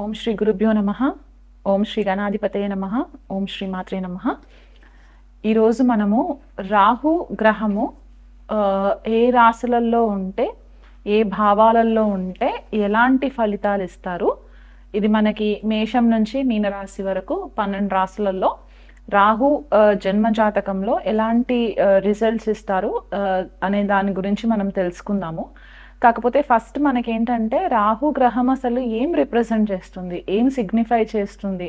ఓం శ్రీ గురుభ్యో నమ. ఓం శ్రీ గణాధిపతయ నమ. ఓం శ్రీ మాత్రే నమ. ఈరోజు మనము రాహు గ్రహము ఏ రాశులలో ఉంటే ఏ భావాలలో ఉంటే ఎలాంటి ఫలితాలు ఇస్తారు? ఇది మనకి మేషం నుంచి మీనరాశి వరకు పన్నెండు రాశులలో రాహు జన్మ జాతకంలో ఎలాంటి రిజల్ట్స్ ఇస్తారు అనే దాని గురించి మనం తెలుసుకుందాము. కాకపోతే ఫస్ట్ మనకేంటంటే రాహు గ్రహం అసలు ఏం రిప్రజెంట్ చేస్తుంది? ఏం సిగ్నిఫై చేస్తుంది?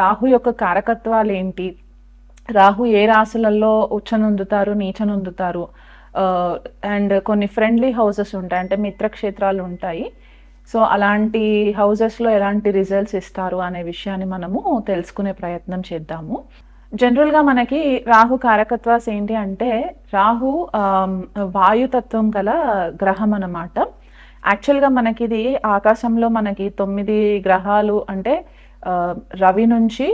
రాహు యొక్క కారకత్వాలు ఏంటి రాహు ఏ రాశులలో ఉచ్చనొందుతారు నీచనొందుతారు? అండ్ కొన్ని ఫ్రెండ్లీ హౌసెస్ ఉంటాయి అంటే మిత్రక్షేత్రాలు ఉంటాయి. సో అలాంటి హౌసెస్లో ఎలాంటి రిజల్ట్స్ ఇస్తారు అనే విషయాన్ని మనము తెలుసుకునే ప్రయత్నం చేద్దాము. జనరల్గా మనకి రాహు కారకత్వాస్ ఏంటి అంటే రాహు వాయుతత్వం గల గ్రహం అన్నమాట. యాక్చువల్గా మనకి ఇది ఆకాశంలో మనకి తొమ్మిది గ్రహాలు అంటే రవి నుంచి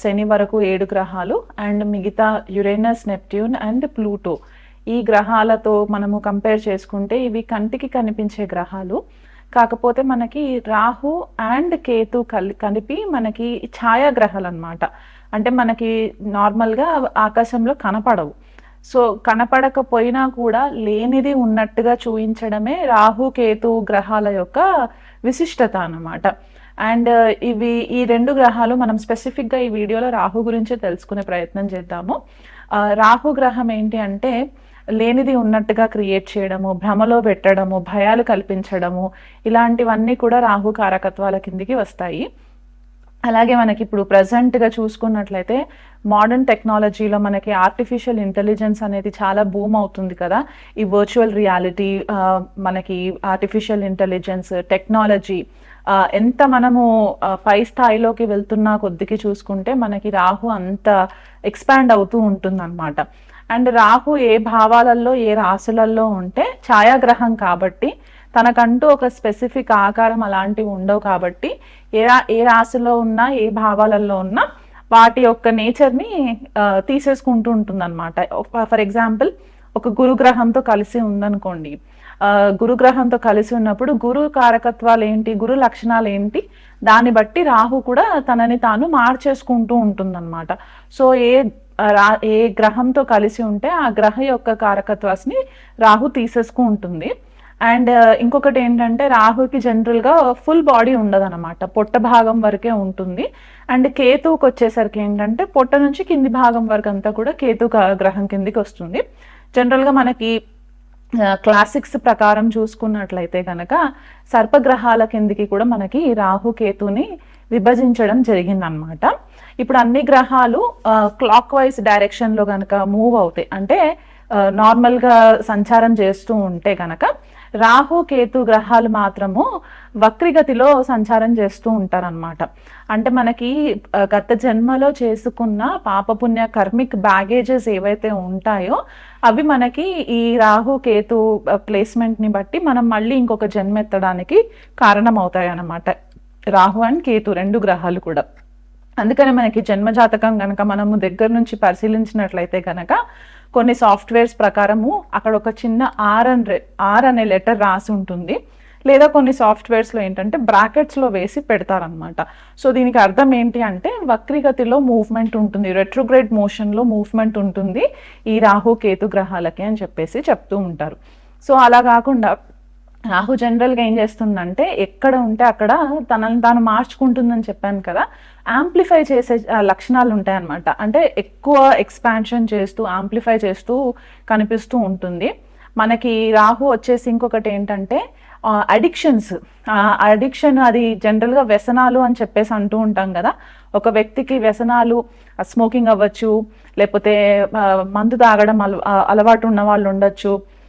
శని వరకు ఏడు గ్రహాలు అండ్ మిగతా యురేనస్ నెప్ట్యూన్ అండ్ ప్లూటో. ఈ గ్రహాలతో మనము కంపేర్ చేసుకుంటే ఇవి కంటికి కనిపించే గ్రహాలు. కాకపోతే మనకి రాహు అండ్ కేతు కలి కలిపి మనకి ఛాయాగ్రహాలు అనమాట అంటే మనకి నార్మల్గా ఆకాశంలో కనపడవు. సో కనపడకపోయినా కూడా లేనిది ఉన్నట్టుగా చూపించడమే రాహు కేతు గ్రహాల యొక్క విశిష్టత అన్నమాట. అండ్ ఇవి ఈ రెండు గ్రహాలు మనం స్పెసిఫిక్గా ఈ వీడియోలో రాహు గురించి తెలుసుకునే ప్రయత్నం చేద్దాము. రాహు గ్రహం ఏంటి అంటే లేనిది ఉన్నట్టుగా క్రియేట్ చేయడము భ్రమలో పెట్టడము భయాలు కల్పించడము ఇలాంటివన్నీ కూడా రాహు కారకత్వాల కిందికి వస్తాయి. అలాగే మనకి ఇప్పుడు ప్రజెంట్గా చూసుకున్నట్లయితే మోడర్న్ టెక్నాలజీలో మనకి ఆర్టిఫిషియల్ ఇంటెలిజెన్స్ అనేది చాలా బూమ్ అవుతుంది కదా. ఈ వర్చువల్ రియాలిటీ మనకి ఆర్టిఫిషియల్ ఇంటెలిజెన్స్ టెక్నాలజీ ఎంత మనము పై స్థాయిలోకి వెళ్తున్నా కొద్దికి చూసుకుంటే మనకి రాహు అంత ఎక్స్పాండ్ అవుతూ ఉంటుంది అండ్ రాహు ఏ భావాలలో ఏ రాశులలో ఉంటే ఛాయాగ్రహం కాబట్టి తనకంటూ ఒక స్పెసిఫిక్ ఆకారం అలాంటివి ఉండవు కాబట్టి ఏ రా ఏ రాశిలో ఉన్నా ఏ భావాలలో ఉన్నా వాటి యొక్క నేచర్ని తీసేసుకుంటూ ఉంటుంది అనమాట ఫర్ ఎగ్జాంపుల్ ఒక గురుగ్రహంతో కలిసి ఉందనుకోండి. గురుగ్రహంతో కలిసి ఉన్నప్పుడు గురు కారకత్వాలు ఏంటి గురు లక్షణాలు ఏంటి దాన్ని బట్టి రాహు కూడా తనని తాను మార్చేసుకుంటూ ఉంటుందన్నమాట. సో ఏ రా ఏ గ్రహంతో కలిసి ఉంటే ఆ గ్రహ యొక్క కారకత్వాస్ని రాహు తీసేసుకుంటుంది. ఉంటుంది అండ్ ఇంకొకటి ఏంటంటే రాహుకి జనరల్గా ఫుల్ బాడీ ఉండదన్నమాట. పొట్ట భాగం వరకే ఉంటుంది. అండ్ కేతువుకి వచ్చేసరికి ఏంటంటే పొట్ట నుంచి కింది భాగం వరకు అంతా కూడా కేతు గ్రహం కిందికి వస్తుంది. జనరల్గా మనకి క్లాసిక్స్ ప్రకారం చూసుకున్నట్లయితే కనుక సర్పగ్రహాల కిందికి కూడా మనకి రాహు కేతుని విభజించడం జరిగిందనమాట ఇప్పుడు అన్ని గ్రహాలు క్లాక్ వైజ్ డైరెక్షన్లో కనుక మూవ్ అవుతాయి. అంటే నార్మల్గా సంచారం చేస్తూ ఉంటే కనుక రాహు కేతు గ్రహాలు మాత్రము వక్రిగతిలో సంచారం చేస్తూ ఉంటారనమాట అంటే మనకి గత జన్మలో చేసుకున్న పాపపుణ్య కర్మిక్ బ్యాగేజెస్ ఏవైతే ఉంటాయో అవి మనకి ఈ రాహు కేతు ప్లేస్మెంట్ని బట్టి మనం మళ్ళీ ఇంకొక జన్మ ఎత్తడానికి కారణం అన్నమాట రాహు అండ్ కేతు రెండు గ్రహాలు కూడా. అందుకనే మనకి జన్మజాతకం కనుక మనము దగ్గర నుంచి పరిశీలించినట్లయితే కనుక కొన్ని సాఫ్ట్వేర్స్ ప్రకారము అక్కడ ఒక చిన్న ఆర్ అన్ ఆర్ అనే లెటర్ రాసి ఉంటుంది. లేదా కొన్ని సాఫ్ట్వేర్స్లో ఏంటంటే బ్రాకెట్స్లో వేసి పెడతారనమాట సో దీనికి అర్థం ఏంటి అంటే వక్రిగతిలో మూవ్మెంట్ ఉంటుంది. రెట్రోగ్రేడ్ మోషన్లో మూవ్మెంట్ ఉంటుంది ఈ రాహు కేతు గ్రహాలకి అని చెప్పేసి చెప్తూ ఉంటారు. సో అలా కాకుండా రాహు జనరల్గా ఏం చేస్తుందంటే ఎక్కడ ఉంటే అక్కడ తనని తాను మార్చుకుంటుందని చెప్పాను కదా యాంప్లిఫై చేసే లక్షణాలు ఉంటాయన్నమాట. అంటే ఎక్కువ ఎక్స్పాన్షన్ చేస్తూ యాంప్లిఫై చేస్తూ కనిపిస్తూ ఉంటుంది. మనకి రాహు వచ్చేసి ఇంకొకటి ఏంటంటే అడిక్షన్స్ అడిక్షన్ అది జనరల్గా వ్యసనాలు అని చెప్పేసి అంటూ ఉంటాం కదా. ఒక వ్యక్తికి వ్యసనాలు స్మోకింగ్ అవ్వచ్చు లేకపోతే మందు తాగడం అల అలవాటు ఉన్న వాళ్ళు ఉండొచ్చు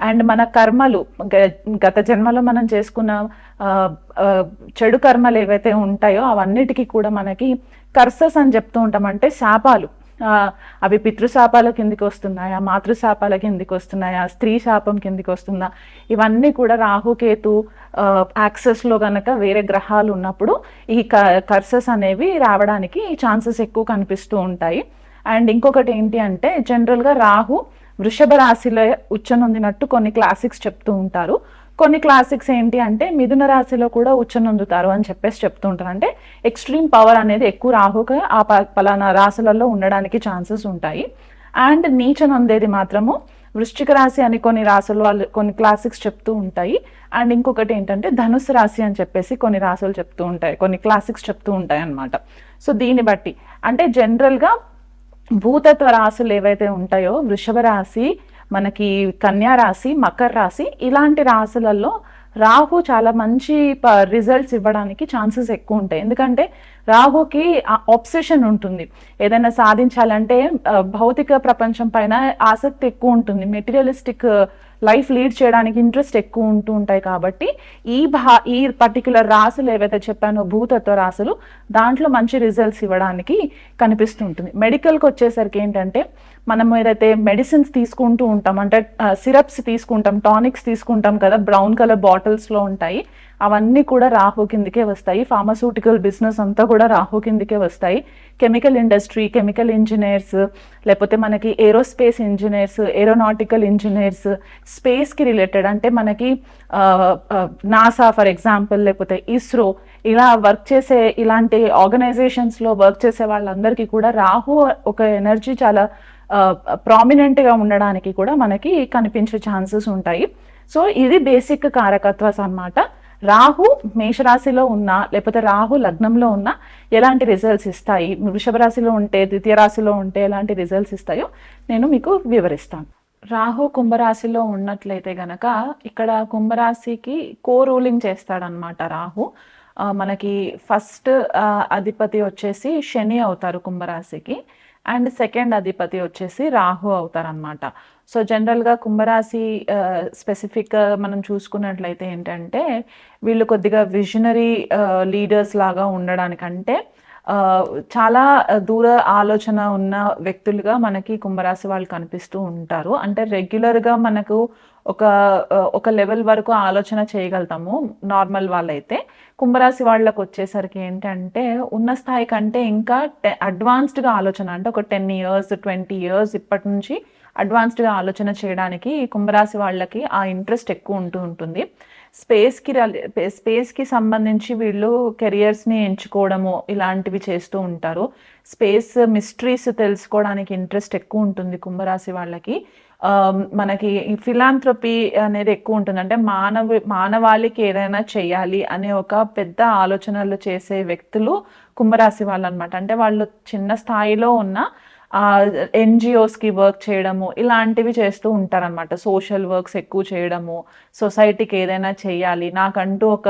అండ్ మన కర్మలు గ- గత జన్మలో మనం చేసుకున్న చెడు కర్మలు ఏవైతే ఉంటాయో అవన్నిటికీ కూడా మనకి కర్సస్ అని చెప్తూ ఉంటాం. అంటే శాపాలు. అవి పితృశాపాల కిందికి వస్తున్నాయా మాతృశాపాల కిందికి వస్తున్నాయా స్త్రీ శాపం కిందికి వస్తుందా? ఇవన్నీ కూడా రాహుకేతు యాక్సెస్లో గనక వేరే గ్రహాలు ఉన్నప్పుడు ఈ కర్సస్ అనేవి రావడానికి ఛాన్సెస్ ఎక్కువ కనిపిస్తూ ఉంటాయి. అండ్ ఇంకొకటి ఏంటి అంటే జనరల్గా రాహు వృషభ రాశిలో ఉచ్చనొందినట్టు కొన్ని క్లాసిక్స్ చెప్తూ ఉంటారు. కొన్ని క్లాసిక్స్ ఏంటి అంటే మిథున రాశిలో కూడా ఉచ్చనొందుతారు అని చెప్పేసి చెప్తూ ఉంటారు. అంటే ఎక్స్ట్రీమ్ పవర్ అనేది ఎక్కువ రాహుక ఆ పలానా రాశులలో ఉండడానికి ఛాన్సెస్ ఉంటాయి. అండ్ నీచనొందేది మాత్రము వృశ్చిక రాశి అని కొన్ని రాసులు వాళ్ళు కొన్ని క్లాసిక్స్ చెప్తూ ఉంటాయి. అండ్ ఇంకొకటి ఏంటంటే ధనుసు రాశి అని చెప్పేసి కొన్ని రాసులు చెప్తూ ఉంటాయి. కొన్ని క్లాసిక్స్ చెప్తూ ఉంటాయి అన్నమాట సో దీన్ని బట్టి అంటే జనరల్గా భూతత్వ రాశులు ఏవైతే ఉంటాయో వృషభ రాశి మనకి కన్యా రాశి మకర రాశి ఇలాంటి రాశులలో రాహు చాలా మంచి రిజల్ట్స్ ఇవ్వడానికి ఛాన్సెస్ ఎక్కువ ఉంటాయి. ఎందుకంటే రాహుకి ఆబ్సెషన్ ఉంటుంది. ఏదైనా సాధించాలంటే భౌతిక ప్రపంచం పైన ఆసక్తి ఎక్కువ ఉంటుంది. మెటీరియలిస్టిక్ లైఫ్ లీడ్ చేయడానికి ఇంట్రెస్ట్ ఎక్కువ ఉంటూ ఉంటాయి కాబట్టి ఈ భా ఈ పర్టికులర్ రాసులు ఏవైతే చెప్పానో భూతత్వ రాసులు దాంట్లో మంచి రిజల్ట్స్ ఇవ్వడానికి కనిపిస్తుంటుంది. మెడికల్కి వచ్చేసరికి ఏంటంటే మనం ఏదైతే మెడిసిన్స్ తీసుకుంటూ ఉంటాం అంటే సిరప్స్ తీసుకుంటాం టానిక్స్ తీసుకుంటాం కదా బ్రౌన్ కలర్ బాటిల్స్లో ఉంటాయి అవన్నీ కూడా రాహు కిందకే వస్తాయి. ఫార్మస్యూటికల్ బిజినెస్ అంతా కూడా రాహు కిందకే వస్తాయి. కెమికల్ ఇండస్ట్రీ కెమికల్ ఇంజనీర్స్ లేకపోతే మనకి ఏరోస్పేస్ ఇంజనీర్స్ ఏరోనాటికల్ ఇంజనీర్స్ స్పేస్కి రిలేటెడ్ అంటే మనకి నాసా ఫర్ ఎగ్జాంపుల్ లేకపోతే ఇస్రో ఇలా వర్క్ చేసే ఇలాంటి ఆర్గనైజేషన్స్లో వర్క్ చేసే వాళ్ళందరికీ కూడా రాహు ఒక ఎనర్జీ చాలా ప్రామినెంట్గా ఉండడానికి కూడా మనకి కనిపించే ఛాన్సెస్ ఉంటాయి. సో ఇది బేసిక్ కారకత్వాస్ అన్నమాట. రాహు మేషరాశిలో ఉన్నా లేకపోతే రాహు లగ్నంలో ఉన్నా ఎలాంటి రిజల్ట్స్ ఇస్తాయి? వృషభ రాశిలో ఉంటే ద్వితీయ రాశిలో ఉంటే ఎలాంటి రిజల్ట్స్ ఇస్తాయో నేను మీకు వివరిస్తాను. రాహు కుంభరాశిలో ఉన్నట్లయితే గనక ఇక్కడ కుంభరాశికి కో రూలింగ్ చేస్తాడనమాట రాహు మనకి ఫస్ట్ అధిపతి వచ్చేసి శని అవుతారు కుంభరాశికి. అండ్ సెకండ్ అధిపతి వచ్చేసి రాహు అవుతారనమాట సో జనరల్గా కుంభరాశి స్పెసిఫిక్గా మనం చూసుకున్నట్లయితే ఏంటంటే వీళ్ళు కొద్దిగా విజనరీ లీడర్స్ లాగా ఉండడానికంటే చాలా దూర ఆలోచన ఉన్న వ్యక్తులుగా మనకి కుంభరాశి వాళ్ళు కనిపిస్తూ ఉంటారు. అంటే రెగ్యులర్గా మనకు ఒక ఒక లెవెల్ వరకు ఆలోచన చేయగలుగుతాము నార్మల్ వాళ్ళైతే. కుంభరాశి వాళ్ళకి వచ్చేసరికి ఏంటంటే ఉన్న స్థాయి కంటే ఇంకా టె అడ్వాన్స్డ్గా ఆలోచన అంటే ఒక టెన్ ఇయర్స్ ట్వంటీ ఇయర్స్ ఇప్పటి నుంచి అడ్వాన్స్డ్గా ఆలోచన చేయడానికి కుంభరాశి వాళ్ళకి ఆ ఇంట్రెస్ట్ ఎక్కువ ఉంటూ ఉంటుంది. స్పేస్కి స్పేస్కి సంబంధించి వీళ్ళు కెరియర్స్ని ఎంచుకోవడము ఇలాంటివి చేస్తూ ఉంటారు. స్పేస్ మిస్టరీస్ తెలుసుకోవడానికి ఇంట్రెస్ట్ ఎక్కువ ఉంటుంది కుంభరాశి వాళ్ళకి. మనకి ఫిలాంథ్రపీ అనేది ఎక్కువ ఉంటుంది. అంటే మానవ మానవాళికి ఏదైనా చేయాలి అనే ఒక పెద్ద ఆలోచనలు చేసే వ్యక్తులు కుంభరాశి వాళ్ళు అనమాట అంటే వాళ్ళు చిన్న స్థాయిలో ఉన్న ఎన్జిఓస్కి వర్క్ చేయడము ఇలాంటివి చేస్తూ ఉంటారనమాట. సోషల్ వర్క్స్ ఎక్కువ చేయడము సొసైటీకి ఏదైనా చేయాలి. నాకంటూ ఒక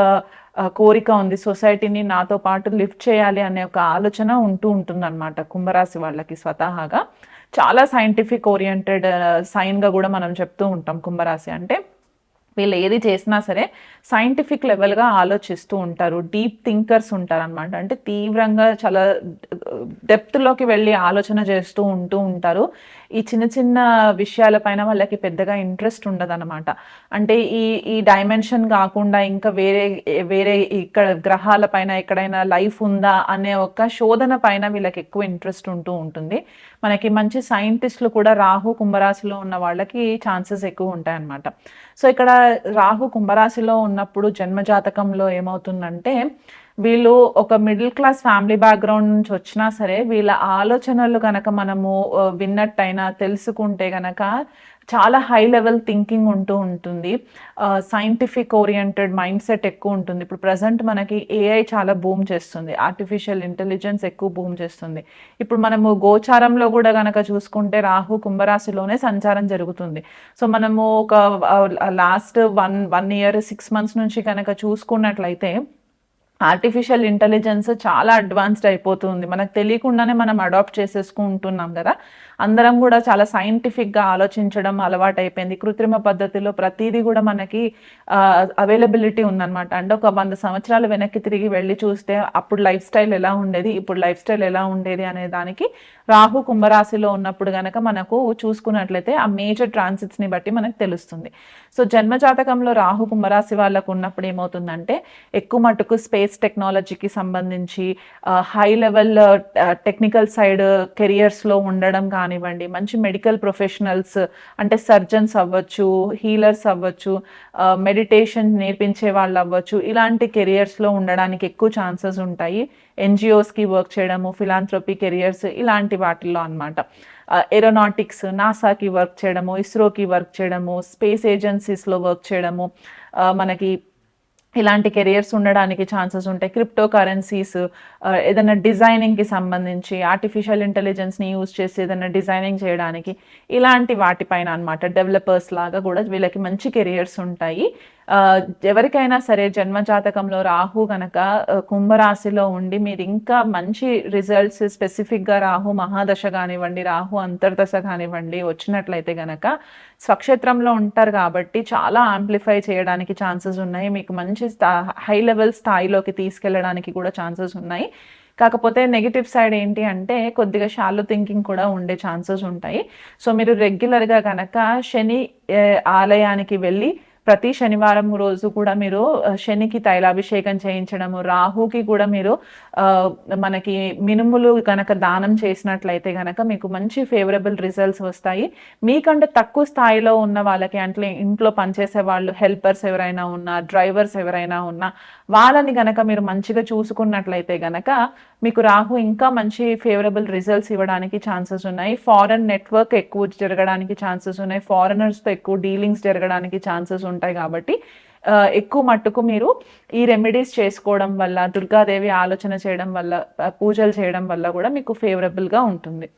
కోరిక ఉంది. సొసైటీని నాతో పాటు లిఫ్ట్ చేయాలి అనే ఒక ఆలోచన ఉంటూ ఉంటుందన్నమాట కుంభరాశి వాళ్ళకి స్వతహాగా. చాలా సైంటిఫిక్ ఓరియంటెడ్ సైన్గా కూడా మనం చెప్తూ ఉంటాం కుంభరాశి అంటే. వీళ్ళు ఏది చేసినా సరే సైంటిఫిక్ లెవెల్గా ఆలోచిస్తూ ఉంటారు. డీప్ థింకర్స్ ఉంటారు అనమాట అంటే తీవ్రంగా చాలా డెప్త్లోకి వెళ్ళి ఆలోచన చేస్తూ ఉంటూ ఉంటారు. ఈ చిన్న చిన్న విషయాలపైన వాళ్ళకి పెద్దగా ఇంట్రెస్ట్ ఉండదన్నమాట. అంటే ఈ ఈ డైమెన్షన్ కాకుండా ఇంకా వేరే వేరే ఇక్కడ గ్రహాల పైన ఎక్కడైనా లైఫ్ ఉందా అనే ఒక శోధన పైన వీళ్ళకి ఎక్కువ ఇంట్రెస్ట్ ఉంటూ ఉంటుంది. మనకి మంచి సైంటిస్టులు కూడా రాహు కుంభరాశిలో ఉన్న వాళ్ళకి ఛాన్సెస్ ఎక్కువ ఉంటాయన్నమాట. సో ఇక్కడ రాహు కుంభరాశిలో ఉన్నప్పుడు జన్మజాతకంలో ఏమవుతుందంటే వీళ్ళు ఒక మిడిల్ క్లాస్ ఫ్యామిలీ బ్యాక్గ్రౌండ్ నుంచి వచ్చినా సరే వీళ్ళ ఆలోచనలు గనక మనము విన్నట్టయినా తెలుసుకుంటే గనక చాలా హై లెవెల్ థింకింగ్ ఉంటూ ఉంటుంది. సైంటిఫిక్ ఓరియంటెడ్ మైండ్ సెట్ ఎక్కువ ఉంటుంది. ఇప్పుడు ప్రజెంట్ మనకి ఏఐ చాలా బూమ్ చేస్తుంది. ఆర్టిఫిషియల్ ఇంటెలిజెన్స్ ఎక్కువ బూమ్ చేస్తుంది. ఇప్పుడు మనము గోచారంలో కూడా కనుక చూసుకుంటే రాహు కుంభరాశిలోనే సంచారం జరుగుతుంది. సో మనము ఒక last one one year six months నుంచి కనుక చూసుకున్నట్లయితే ఆర్టిఫిషియల్ ఇంటెలిజెన్స్ చాలా అడ్వాన్స్డ్ అయిపోతుంది. మనకు తెలియకుండానే మనం అడాప్ట్ చేసేసుకుంటున్నాం కదా. అందరం కూడా చాలా సైంటిఫిక్గా ఆలోచించడం అలవాటు అయిపోయింది కృత్రిమ పద్ధతిలో ప్రతిదీ కూడా మనకి అవైలబిలిటీ ఉందన్నమాట. అంటే ఒక వంద సంవత్సరాలు వెనక్కి తిరిగి వెళ్ళి చూస్తే అప్పుడు లైఫ్ స్టైల్ ఎలా ఉండేది ఇప్పుడు లైఫ్ స్టైల్ ఎలా ఉండేది అనే దానికి రాహు కుంభరాశిలో ఉన్నప్పుడు కనుక మనకు చూసుకున్నట్లయితే ఆ మేజర్ ట్రాన్సిట్స్ని బట్టి మనకు తెలుస్తుంది. సో జన్మజాతకంలో రాహు కుంభరాశి వాళ్ళకు ఉన్నప్పుడు ఏమవుతుందంటే ఎక్కువ మటుకు స్పేస్ టెక్నాలజీకి సంబంధించి హై లెవెల్ టెక్నికల్ సైడ్ కెరియర్స్లో ఉండడం కానివ్వండి మంచి మెడికల్ ప్రొఫెషనల్స్ అంటే సర్జన్స్ అవ్వచ్చు హీలర్స్ అవ్వచ్చు మెడిటేషన్ నేర్పించే వాళ్ళు అవ్వచ్చు ఇలాంటి కెరియర్స్లో ఉండడానికి ఎక్కువ ఛాన్సెస్ ఉంటాయి. ఎన్జిఓస్కి వర్క్ చేయడము ఫిలాంథ్రపీ కెరియర్స్ ఇలాంటి వాటిల్లో అనమాట ఏరోనాటిక్స్ నాసాకి వర్క్ చేయడము ఇస్రోకి వర్క్ చేయడము స్పేస్ ఏజెన్సీస్లో వర్క్ చేయడము మనకి ఇలాంటి కెరియర్స్ ఉండడానికి ఛాన్సెస్ ఉంటాయి. క్రిప్టో కరెన్సీస్ ఏదైనా డిజైనింగ్కి సంబంధించి ఆర్టిఫిషియల్ ఇంటెలిజెన్స్ని యూజ్ చేసి ఏదైనా డిజైనింగ్ చేయడానికి ఇలాంటి వాటిపైన అనమాట డెవలపర్స్ లాగా కూడా వీళ్ళకి మంచి కెరియర్స్ ఉంటాయి. ఎవరికైనా సరే జన్మజాతకంలో రాహు కనుక కుంభరాశిలో ఉండి మీరు ఇంకా మంచి రిజల్ట్స్ స్పెసిఫిక్గా రాహు మహాదశ కానివ్వండి రాహు అంతర్దశ కానివ్వండి వచ్చినట్లయితే కనుక స్వక్షేత్రంలో ఉంటారు కాబట్టి చాలా ఆంప్లిఫై చేయడానికి ఛాన్సెస్ ఉన్నాయి. మీకు మంచి స్థా హై లెవెల్ స్థాయిలోకి తీసుకెళ్ళడానికి కూడా ఛాన్సెస్ ఉన్నాయి. కాకపోతే నెగిటివ్ సైడ్ ఏంటి అంటే కొద్దిగా షాలో థింకింగ్ కూడా ఉండే ఛాన్సెస్ ఉంటాయి. సో మీరు రెగ్యులర్గా కనుక శని ఆలయానికి వెళ్ళి ప్రతి శనివారం రోజు కూడా మీరు శనికి తైలాభిషేకం చేయించడము రాహుకి కూడా మీరు మనకి మినుములు కనుక దానం చేసినట్లయితే కనుక మీకు మంచి ఫేవరబుల్ రిజల్ట్స్ వస్తాయి. మీకంటే తక్కువ స్థాయిలో ఉన్న వాళ్ళకి అంటే ఇంట్లో పనిచేసే వాళ్ళు హెల్పర్స్ ఎవరైనా ఉన్నా డ్రైవర్స్ ఎవరైనా ఉన్నా వాళ్ళని కనుక మీరు మంచిగా చూసుకున్నట్లయితే కనుక మీకు రాహు ఇంకా మంచి ఫేవరబుల్ రిజల్ట్స్ ఇవ్వడానికి ఛాన్సెస్ ఉన్నాయి. ఫారెన్ నెట్వర్క్ ఎక్కువ జరగడానికి ఛాన్సెస్ ఉన్నాయి. ఫారెనర్స్తో ఎక్కువ డీలింగ్స్ జరగడానికి ఛాన్సెస్ ఉంటాయి కాబట్టి ఎక్కువ మట్టుకు మీరు ఈ రెమెడీస్ చేసుకోవడం వల్ల దుర్గాదేవి ఆలోచన చేయడం వల్ల పూజలు చేయడం వల్ల కూడా మీకు ఫేవరబుల్గా ఉంటుంది.